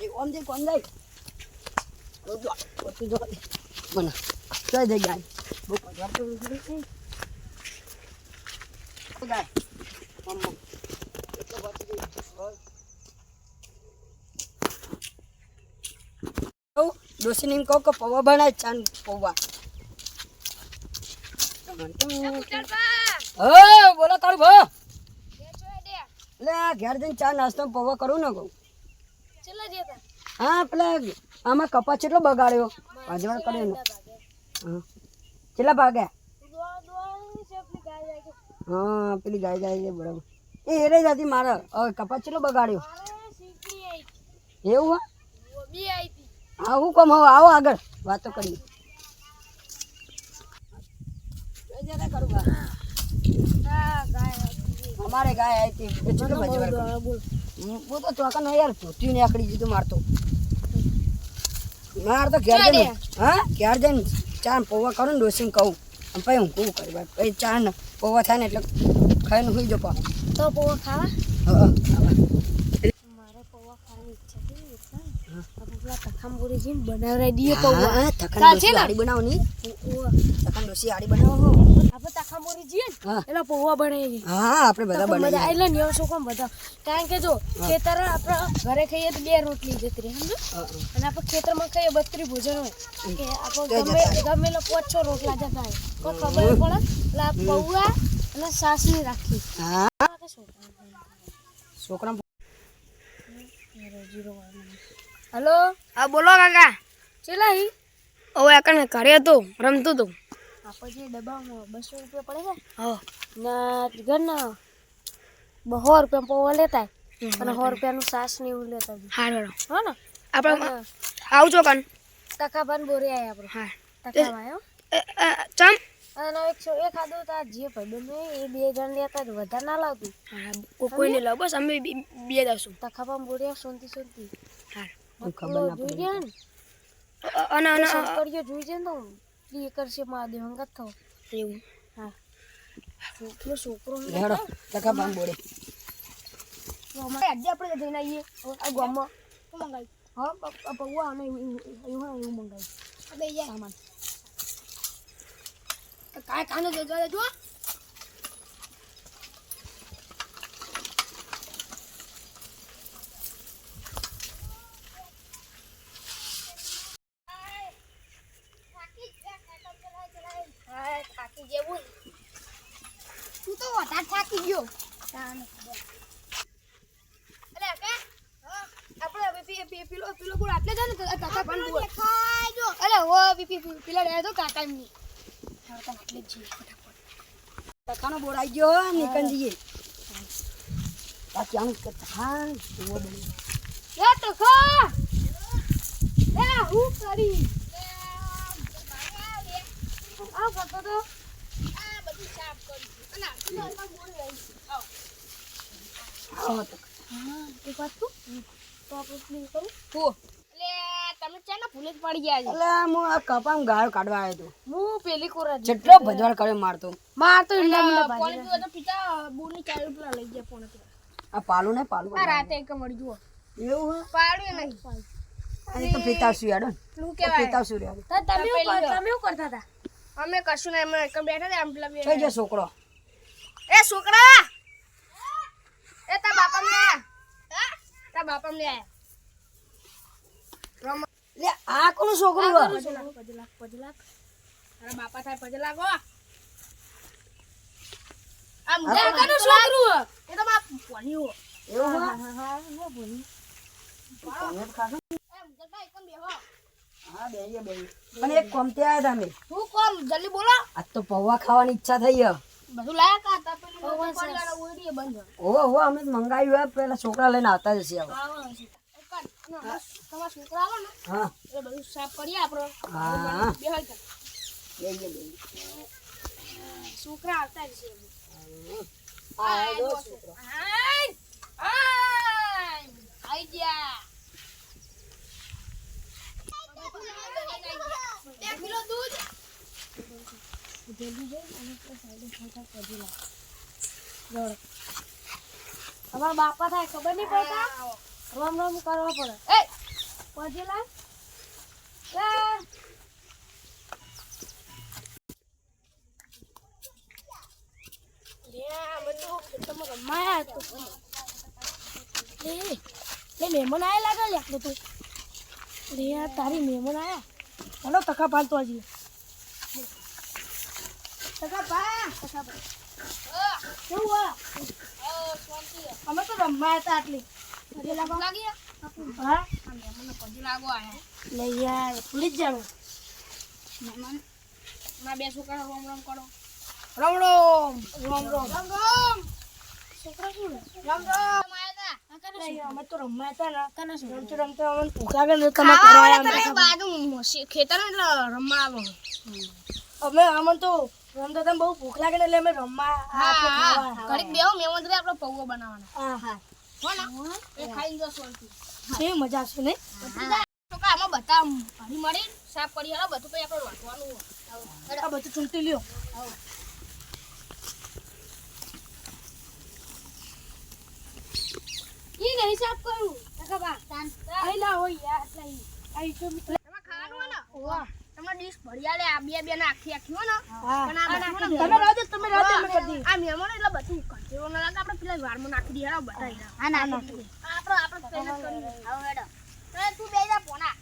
જે ઓમ જે કોણ જાય જો મને જય જય ગાય. બહુ પગાર તો ગાય. મમ્મા એટલો બાકી ગઈ ડોસીને એમ કહું કે પૌવા બનાય ચાન પૌવા. હા બોલો તારું ભા. ઘેર જઈને ચા નાસ્તો પૌવા કરું ને કહું. હા પેલા આમાં કપાસ કેટલો બગાડ્યો? અજવાળ કર્યો હા. કેટલા ભાગ્યા હા, પેલી ગાય જાય છે, બરાબર. એ એરે જ મારે. હવે કપાસ કેટલો બગાડ્યો? એવું હા? હા કમ? હવે આવો આગળ. વાતો કરું. અમારે ગાય આવી હતી. હું તો ચોકા યાર ધોતી ને આકડી દીધું મારતો માર તો ઘેર જઈને હા ઘેર જઈને ચા ને પૌવા કરું ને ડોસીને કહું. અને પછી હું કહું કરી પછી ચા ને પૌવા થાય ને એટલે ખાઈને સુઈ જાઉં પાછું. તો પૌવા ખાવા? હા, હા. મારે પૌવા ખાવાની ઈચ્છા થઈ એટલે આપણે પેલા તખામપુરી જેમ બનાવરાઈ દઈએ પૌવા હા, થકાન ચાલશે ને? આડી બનાવો આપણે તખામપુરી જઈએ એટલે પૌવા બનાવી કારણ કે જો ખેતર આપણે ઘરે ખાઈએ તો બે રોટલી જતી. અને આપણે ખેતરમાં ખાઈએ બત્રી ભોજન હોય કે આપણે ગમે ગમે એટલે રોટલા જતા હોય કોઈ પૌવા અને સાસની રાખી છોકરા હલો? હા બોલો કાકા. ચેલા હી હવે એકને ઘરે હતો રમતું હતું. આ પછી ડબ્બામાં બસો રૂપિયા પડે છે હા. ના ઘરના સો રૂપિયા પોવા લેતા અને સો રૂપિયાનું સાસ ને એવું લેતા હા બરો હો. ને? આપણે આવજો કાન તકાભાન બોરી આવ્યા આપણે. હા. એ, એ, ચમ. અને એક સો એક આદો તો આ જે ભાઈ બને એ બે જણ લેતા જ વધારે ના લાવતું. હા, કોઈ નહીં લાવ બસ અમે બી- બે દશું બોરી આવ શાંતિ શાંતિ. હા. કોઈ ખબર ના પડે ગયા ને અ- અને અને અ- જોઈ જાય તો? પ્રિય કરશે મહાદેવ હંગત થો એવું. હા. પેલો છોકરો હેડો ટકા પાન બોડે આજે આપણે જઈને આવીએ. આ ગામમાં હા પ- પ- પૌવા અને એવું એવું- એવું હોય એવું મંગાવ્યું. સામાન. કાંઈ કાનો જજો જજો થાકી જેવું તું તો વધારે થાકી ગયો આપણે હવે પી- પી- પેલો પેલો બોલ આટલે જાય ને તો કાકા પણ બોલ ખાજો અલે હો પી- પી- પી- પેલા રહ્યા નહીં હવે તને આટલે જ જઈએ ફટાફટ. ટકાનો બોર આવી ગયો નીકળી જઈએ. બાકી આમ કરતા હા જુઓ બની. એ તો ખા! એ હું કરી? આવ કરતો તો. આવો તો. હા એક વાત તો આપણે કરું? તું તમે ચાને ભૂલે પડી ગયા છે? એટલે હું આ કપામ ગાળ કાઢવા આવ્યો તો હું પેલી કોરા જેટલો ભજવાડ કર્યો મારતો મારતો એટલે મને તો પિતા બોની ચાલુ પેલા લઈ ગયા પોણે આ પાલું ને પાલું આ રાતે એક મળી જુઓ. એવું હે? પાડ્યું નહીં. અને તો પિતાશ્રી યાડો શું પિતાશ્રી યાડો તો તમે તમે શું કરતા હતા અમે કશું નહીં અમે એકમ બેઠા હતા આમ પેલા બે થઈ ગયો છોકરો. એ છોકરા! એ તા બાપા લે. આયા તા બાપા લે. આયા લે આ કોનું છોકરું હે? પજલાક પજલાક પજલાક. અરે બાપા થાય પજલાક હો. આ મુજા કનું છોકરું. એ તો બાપ ભણ્યું એવું હા? હા હા ભણી. તમે જ ખાશો? એ મુજલભાઈ એકમ બેહો હા? બેહીએ બેહીએ પણ એક કોમતે આવ્યા તમે શું કોમ? જલ્દી બોલો. આ તો પૌવા ખાવાની ઈચ્છા થઈ હે. બધું લાયા કા? તા પેલી અમે મંગાવ્યું પેલા છોકરા લઈને આવતા જશે હવે. તમારા છોકરા આવે ને હા એટલે બધું સાફ કરીએ આપણો હા બેહાઈ જા. બેહીએ બેહીએ છોકરા આવતા જ છે આ જો છોકરો આય આય આઈ ગયા બે કિલો દૂધ અમારા બાપા થાય ખબર નહીં પડતા રામ રામ કરવા પડે. એ! પછી લા મહેમાન આયા લાગે લે તું. લે તારી મહેમાન આયા. ચાલો તકા પાલતો હજી તકા પા. તકા પા. કેવું અમે તો રમવા હતા આટલી. લે યાર ભૂલી જ જાણું રામ રામ રામ રામ. રામ રામ. છોકરા શું રામ રામ. અમે અમને ભૂખ લાગે ને તમે કરવા આવ્યા. ખેતર એટલે રમવા અમે અમને તો રમતા તમે બહુ ભૂખ લાગે ને એટલે અમે રમવા. ઘડીક બે મેમન આપડે આપણે પૌવો બનાવવાનો. હા હા. એ મજા આવશે ને આમાં બધા ભરી મળી સાફ કરી હાલો બધું પછી આપણે વાંચવાનું આ બધું ચૂંટી લ્યો. ઈ નહીં સાફ કરું. આઈ લાવો યાર આટલા મિત્રો. ખાવાનું તમને ડીશ ભરી આલે આ બે બે ના આખી આખી હો ને પણ આ બધા તમે રાજો તમે રાજો અમે કરી આ મહેમાન એટલે બધું કચરો ના લાગે આપણે પેલા વારમાં નાખી દઈએ હાલો બધા હા ના ના આપણે આપણે પહેલા કરી આવો હેડો હવે તું બેહી જા પોના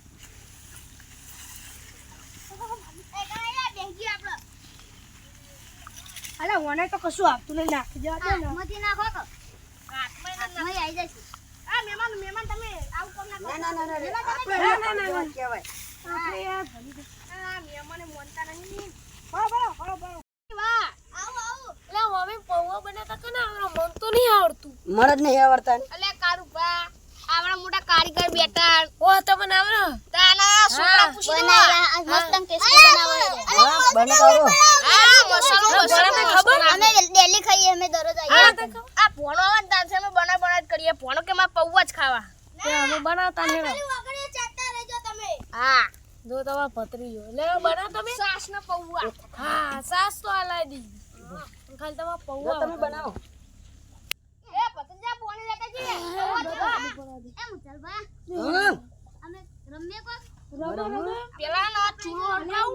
અલે ઓને તો કશું આપતું નહીં નાખી દેવા દે ને નાખો તો હાથમાં નાખી આવી જશે આ મહેમાન મહેમાન તમે આવું કામ ના કરો ના ના ના ના ના, ના, આપણે યાર ભલી દે. આ મહેમાને મોનતા નહીં. બરો બરો બરો બરો. વાહ. આવું આવું. એટલે હવે પૌવા બનાવતા કે ના મન તો નહીં આવડતું. મર જ નહીં આવડતા ને. અલે આવડા મોટા કારીગર બેટા ઓ તમને આવડે તાના છોકરા પૂછી દો. મસ્ત ટેસ્ટી બનાવે હા બનાવો આ મસાલો મસાલો ખબર? અમે ડેલી ખાઈએ અમે દરરોજ આવીએ. આ પોણો આવે ને તાર અમે બનાવ બનાવ જ કરીએ. પોણો કે માં પૌવા જ ખાવા. તે અમે બનાવતા નહીં હા જો તમારા ભત્રી લે બનાવ તમે. સાસ ને પૌવા. હા સાસ તો આ લાવી દીધી ખાલી તમારા પૌવા તમે બનાવો. એ પતંજા પોણી લેતા જઈએ. એ મુચલબા બા. અમે રમીએ કો રમો રમો. પેલા ના ચૂલો હટાવ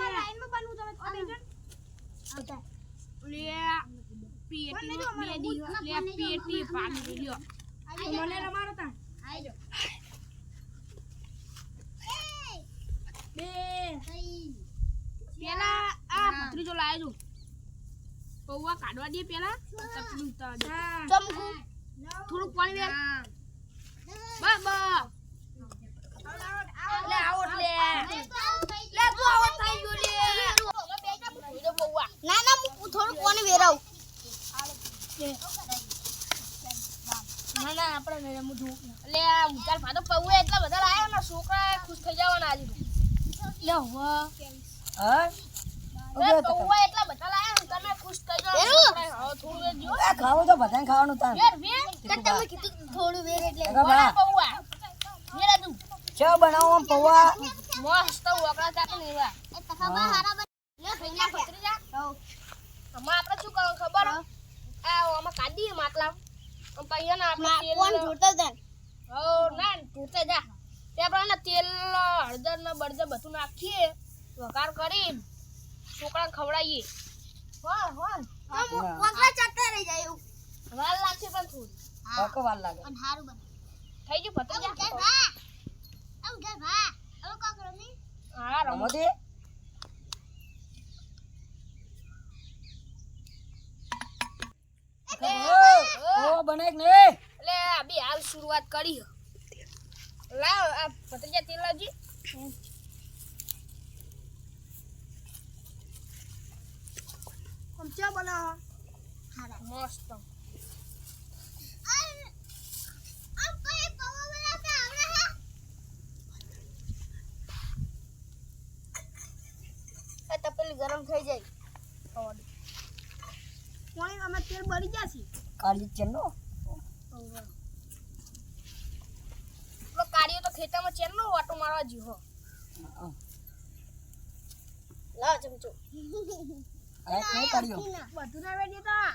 ના લાઈનમાં બનવું તમે આ બેજો આવતા લે પીએટી બે દી લે પીએટી પાડી લ્યો મને રમાડો તા આજો બે પેલા ભત્રીજો લાવજો પૌવા કાઢવા દે પેલા. તપલું ઉતાર દે ચમકુ થોડું પાણી વેર બા બા લે આવો લે. લે તું આવો થઈ ગયો લે ના ના હું થોડું પાણી વેરાવ. ના ના આપણે નહીં રમવું જોવું લે આ મુચાલ ફાતો પૌવા એટલા બધા લાયા ને છોકરા ખુશ થઈ જવાના આજે. લે હવે હા. ખાવું તો બધાને ખાવાનું તાન વેર વેર? તમે કીધું થોડું વેર એટલે કાકા બા. પૌવા. વેર તું ચા બનાવો આમ પૌવા. મસ્ત વગડા ચાટે ને એવા. એ તખાબા હારા બન લે ભઈના પતરી જા. આમાં આપણે શું કરવું ખબર? આ આમાં કાઢીએ માટલા. આમ ને આપણે કોણ જોતા જા હો ના જોતા જા. તે આપણે તેલ હળદર ને બળદર બધું નાખીએ. વઘાર કરી છોકરાને ખવડાવીએ હા હા. વગડા ચાટતા રહી જાય એવું વાર લાગશે પણ થોડી. પાકો વાર લાગે. પણ હારું બને. થઈ ગયું પતરી જા આમ ઘર ભા હવે કા કરો હા રમો. રમો દે. પૌવા બને કે નહીં? એટલે આ હાલ શરૂઆત કરી હે. લાવ આ તેલ લાવજી. ચા બનાવો. મસ્ત. તપેલી ગરમ થઈ જાય. પાણી આમાં તેલ બળી જશે કાળી ચેનો કાઢ્યો તો ખેતરમાં ચેનનો વાટો મારવા જીવો લા ચમચો. બધું ના વેડી તા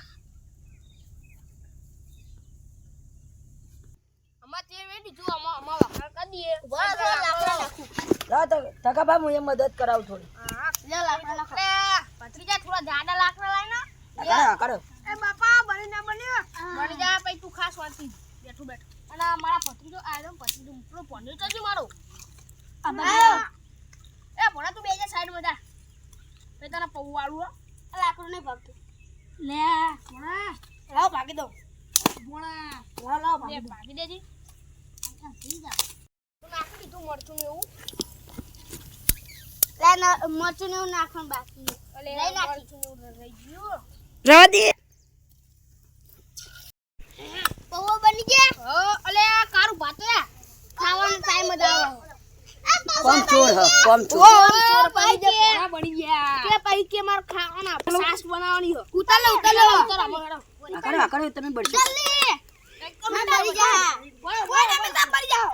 વેડી વખાણ કરી લાકડા તો હું એ મદદ કરાવ થોડી. હા. લે લાકડા નાખો. એટલે થોડા જાડા લાકડા લાવીને કરો કરો એ બાપા બની ના બન્યો બની જા પછી તું ખાસ વાંચી. બેઠું બેઠું. અને મારા પત્રીજો આયો ભત્રીજો પેલો ભણ્યો તો જ મારો. આ એ ભણા તું બે સાઈડ બધા પછી તને પૌ વાળું હો. આ લાકડું નહીં ભાગતું. લે ભોણા લાવ ભાગી દો ભોણા લાવ લાવ ભાગી દો. ભાગી દેજે. નાખી દીધું મરચું ને એવું. લે મરચું ને એવું નાખવાનું બાકી છે. એટલે લઈ નાખી. મરચું ને એવું રહી ગયું. રવા દે. પૌવા બની ગયા? હો અલે કારું ભાતો ખાવાનો ટાઈમ જ આવો. કોમ ચોર હ કોમ ચોર. ચોર પડી જે. ગયા બની ગયા. કે પછી કે માર ખાવાના સાસ બનાવવાની હ ઉતાર લે ઉતાર લે ઉતાર આમાં હેડો. આ કરો આ કરો તમે બળશો જલ્દી ના ડરી જા. બોલ, ઓય તમે તો પડી જાઓ.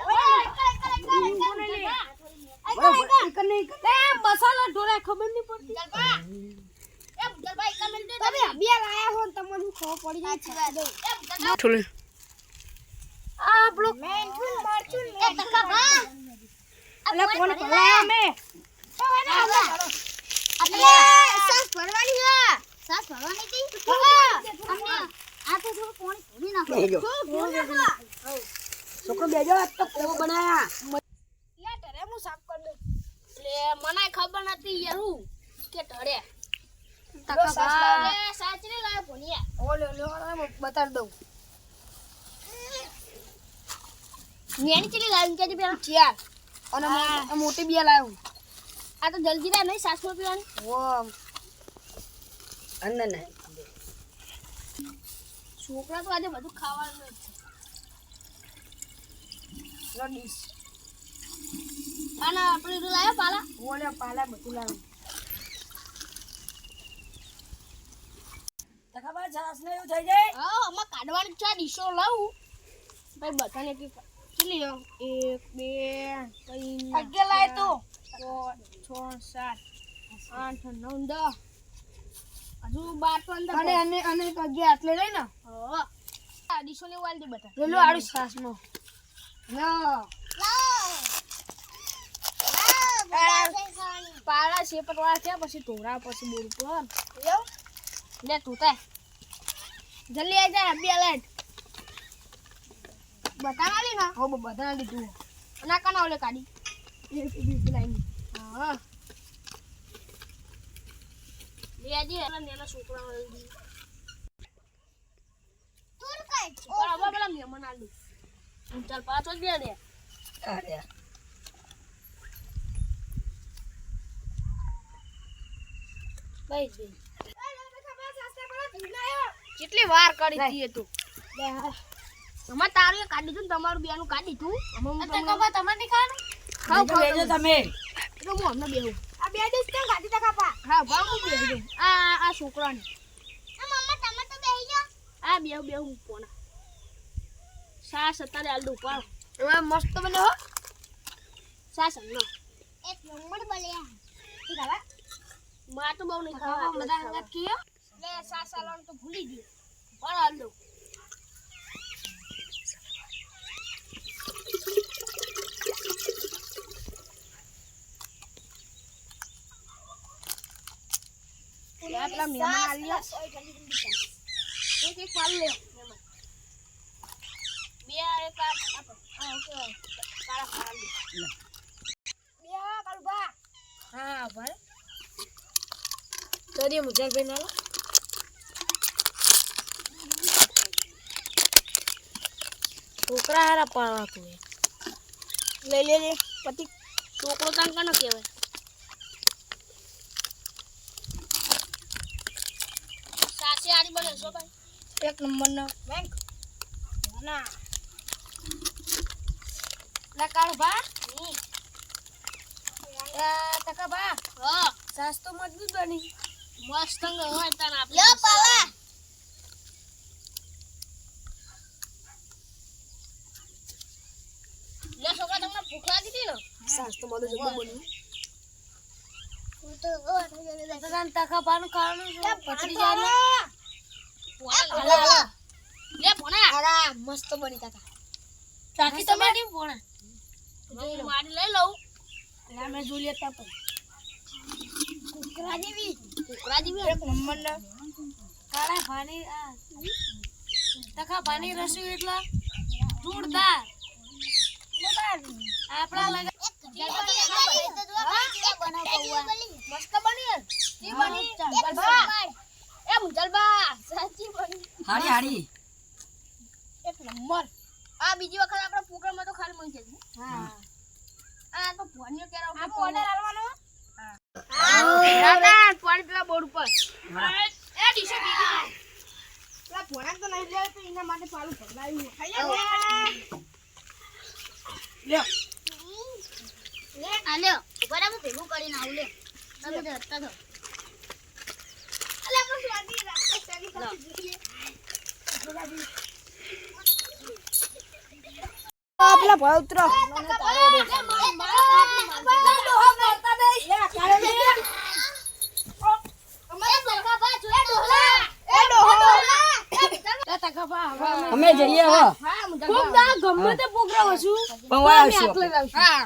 મસાલો ઢોળાય ખબર નહીં પડતી. જલપા એ જલપા એક મિનિટ દે તમે બે લાયા હો તમને ખો પડી જાય? છે એ થોડું આ પેલું મરચું મરચું એ ટકા ભા અલે કોણ ભલાયા મે એટલે સાસ ભરવાની છે સાસ ભરવાની હતી? અમને આ તો થોડું પાણી ભરી નાખો. બેજો. થોડું ભરી નાખો. છોકરો બેજો આ તો પોવો બનાયા? લે ટરે હું સાફ કર દઉં. લે મને ખબર નથી યારું કે ટરે ભા સાચરી લાયો ભોનિયા ઓલે ઓલે બતાડ દઉં. નેની ચલી લાવી કેજી પેલા. ચાર અને મોટી બે લાવ્યો આ તો જલ્દી ના નહીં? સાસમાં પીવાની? વો અન્ન નહીં છોકરા તો આજે બધું ખાવાનું જ છે. રડીશ અને આપણે તો લાવ્યો પાલા? ઓલે પાલા બધું લાવ્યું ખબર છાસ ને એવું થઈ જાય? હા આમાં કાઢવાની ચા ડીશો લાવું. ભાઈ બધાને એક કેટલી લો? એક બે ત્રણ અગિયાર લાય તો. છ સાત આઠ નવ દસ. હજુ બાર તો અને અને અને અગિયાર આટલે લઈ ને. હા. ને વાળી દે બધા. પેલું આડું છાસ નો પાલા છે પટવાળા છે પછી ઢોરા પછી બોર પર લે તું તાય જલ્દી આવી જાય બે લાઈટ. બતાવા લી ના હો બધા લીધું અને આ કના ઓલે કાઢી એ બીજી લાઈન હા લે આજે એના નેના છોકરા વાળી કઈ ચાલ પાછો જ અરે કેટલી વાર કરી તું અમાર તારું એ કાઢી દીધું તમારું બેનું કાઢી દીધું. અમે હું તમને તમારે નહીં ખાવાનું? ખાવ ખાવ બેજો તમે. એટલે હું અમને બેહું. આ બે દિવસ કેમ કાઢી તા કાપા હા ભાવ હું બેહું આ આ છોકરાને. આ મમ્મા તમે તો બેહી જાઓ. આ બેહું બેહું કોના સાસ અત્યારે દઉં પાડો એમાં મસ્ત બને હો. સાસ નો એક નંબર બલ્યા ઠીક હવે માર તો બહુ નહીં ખાવા બધા હંગાત કીયો? લે સા સાલોન તો ભૂલી ગયો. પણ આલુ આટલા મહેમાન આલ્યા એક એક પાલ લે બે એક આ આપો ઓકે કાળા પાલ લે. બે આ કાળુભા હા ભાઈ. તરી મુજાક ભાઈ ના છોકરા હારા પાડવા તું લઈ લેજે. પતિ છોકરો તાન કોને કહેવાય? સાસે આરી બને છો ભાઈ એક નંબર નો બેંક ના લે કાળો ભા હમ. ટકા ભા હા સાસ તો મજબૂત બની મસ્ત અંગ હોય તાન આપણે લ્યો પાવા લે છોકરા તમને ભૂખ લાગી હતી ને સાસ તો બધું જબર બન્યું હું તો ઓ થઈ ગયો તો તને ટકા ભાનું ખાવાનું છે પથરી જાય ને ભોણા. લે ભોણા. હારા મસ્ત બની કાકા ચાકી તમે કેમ પોણા મારી લઈ લઉં. ના મેં લેતા પણ કુકરા જેવી. કુકરા જેવી એક નંબર ના. કાળા પાણી આ તખા પાણી રસ્યું એટલા જોરદાર. આપણા લગા મસ્ત બની. બની. જલબા. મુજલબા સાચી બની હારી હારી એક નંબર. આ બીજી વખત આપણે પોકરમાં તો ખાલી મળી જશે. હા. આ તો ભોનિયો કેરો આ ઓર્ડર આલવાનો દાદા પાણી પીવા બોર્ડ ઉપર. એ ડીશો પીધી પેલા ભોળા તો નહીં લે તો એના માટે પાલું ભરલાયું ખાઈ લે આલ્યો બરાબર ભેગું કરીને આવું લે. તમે તો થો અલે આપણે સ્વાદી રાખે સ્વાદી ખાતી પેલા ભોળા ઉતરો અમે જઈએ હવે ગમે તે પ્રોગ્રામ હશું પૌવા આવશું હા.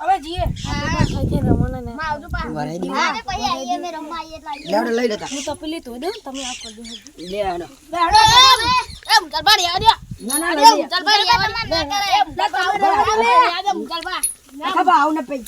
હવે જીએ વરાઈ દી લેવડે લઈ લેતા. હું તો પેલી તો દઉં તમે આ કરી દો લે આડો બેડો ના ના લઈ લે ખબર આવ. ને પૈ